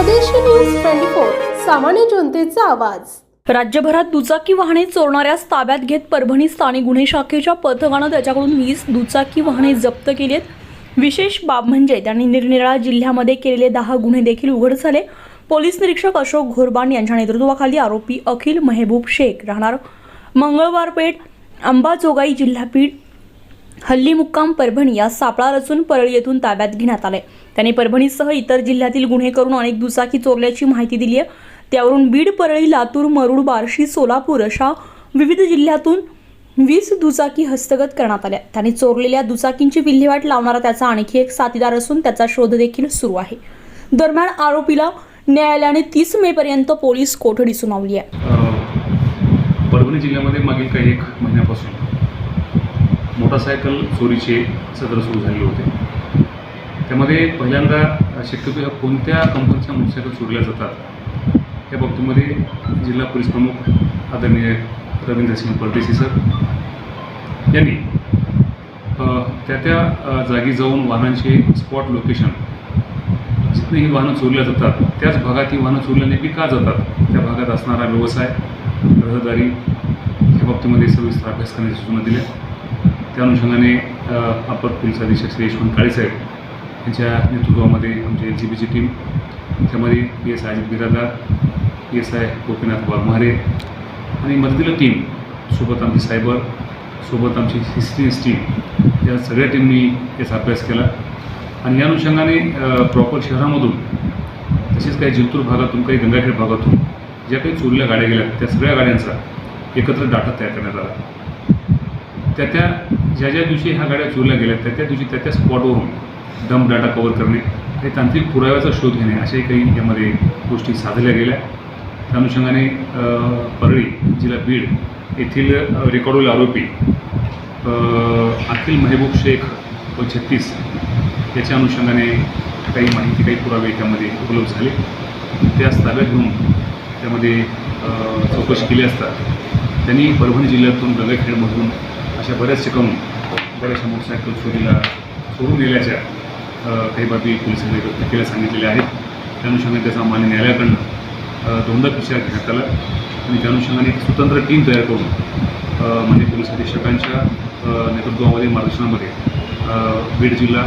स्वदेशी news twenty four सामान्य जनतेचा आवाज. राज्यभरात दुचाकी वाहने चोरणाऱ्यास ताब्यात घेत परभणी स्थानिक गुन्हे शाखेच्या पथकानं त्याच्याकडून वीस दुचाकी वाहने जप्त केली आहेत विशेष बाब म्हणजे त्यांनी निरनिराळ्या जिल्ह्यामध्ये केलेले दहा गुन्हे देखील उघड झाले. पोलीस निरीक्षक अशोक घोरबान यांच्या नेतृत्वाखाली आरोपी अखिल मेहबूब शेख राहणार मंगळवारपेठ अंबाजोगाई जिल्हापीठ हल्ली मुक्काम परभणी या सापळा रचून परळी येथून ताब्यात घेण्यात आले. त्याने परभणीसह इतर जिल्ह्यातील गुन्हे करून अनेक दुचाकी चोरल्याची माहिती दिली आहे. त्यावरून बीड परळी लातूर मरुड बार्शी सोलापूर अशा विविध जिल्ह्यातून वीस दुचाकी हस्तगत करण्यात आल्या. त्यांनी चोरलेल्या दुचाकींची विल्हेवाट लावणारा त्याचा आणखी एक साथीदार असून त्याचा शोध देखील सुरू आहे. दरम्यान आरोपीला न्यायालयाने तीस मे पर्यंत पोलीस कोठडी सुनावली आहे. परभणी जिल्ह्यामध्ये मागील काही एक महिन्यापासून मोटारसायकल चोरीचे सत्र सुरू झाले होते. त्यामध्ये पहिल्यांदा शक्यतो या कोणत्या कंपनीच्या मोटरसायकल चोरल्या जातात या बाबतीमध्ये जिल्हा पोलीस प्रमुख आदरणीय रवींद्र सिंग परदेशी सर यांनी त्या त्या जागी जाऊन वाहनांचे स्पॉट लोकेशन जिथं ही वाहनं चोरल्या जातात त्याच भागात ही वाहनं चोरल्या नेमकी का जातात? त्या भागात असणारा व्यवसाय रहदारी या बाबतीमध्ये सविस्तर अभ्यास करण्याच्या सूचना दिल्या त्या अनुषंगाने अपर पोलीस अधीक्षक श्री यशवंत काळेसाहेब यांच्या नेतृत्वामध्ये आमची एल सी बीची टीम त्यामध्ये P S I Ajit Biradar P S I Gopinath Waghmare आणि मदतीला टीम सोबत आमची सायबर सोबत आमची हिस्ट्रीज टीम या सगळ्या टीमनी याचा अभ्यास केला. आणि या अनुषंगाने प्रॉपर शहरामधून तसेच काही जिंतूर भागातून काही गंगाखेड भागातून ज्या काही चोरल्या गाड्या गेल्या त्या सगळ्या गाड्यांचा एकत्र डाटा तयार करण्यात आला. त्या त्या ज्या ज्या दिवशी ह्या गाड्या चोरल्या गेल्या त्या त्या दिवशी त्या त्या स्पॉटवरून डम डाटा कव्हर करणे काही तांत्रिक पुराव्याचा शोध घेणे अशाही काही यामध्ये गोष्टी साधल्या गेल्या. त्या अनुषंगाने परळी जिल्हा बीड येथील अ, रेकॉर्डवरील आरोपी अखिल मेहबूब शेख व छत्तीस याच्या अनुषंगाने काही माहिती काही पुरावे त्यामध्ये उपलब्ध झाले. त्यास ताब्यात घेऊन त्यामध्ये चौकशी केली असता त्यांनी परभणी जिल्ह्यातून गंगाखेडमधून अशा बऱ्याच ठिकाणून बऱ्याचशा मोटरसायकल चोरीला सोडून दिल्याच्या काही बाबी पोलिसांनी व्यक्त केल्या सांगितलेल्या आहेत. त्या अनुषंगाने त्याचा मान्य न्यायालयाकडनं दोनदा विचार घेण्यात आला आणि त्या अनुषंगाने एक स्वतंत्र टीम तयार करून म्हणजे पोलीस अधीक्षकांच्या नेतृत्वामध्ये मार्गदर्शनामध्ये बीड जिल्हा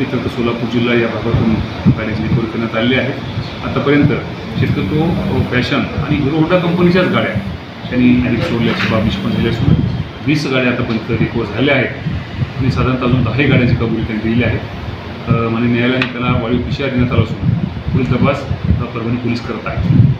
इतर सोलापूर जिल्हा या भागातून गाड्याची रिकव्हरी करण्यात आलेली आहे. आतापर्यंत शक्यतो फॅशन आणि हिरो होंडा कंपनीच्याच गाड्या त्यांनी अधिक सोडल्याची बाब निष्पन्न झाली असून वीस गाड्या आतापर्यंत रिकवर झाल्या आहेत. आणि साधारणतः अजून दहाही गाड्यांची कबुली त्यांनी दिलेली आहे. अ, माननीय न्यायालयाने त्याला वाढीव पिशा देण्यात आला असून पुढील तपास परभणी पोलीस करत आहेत.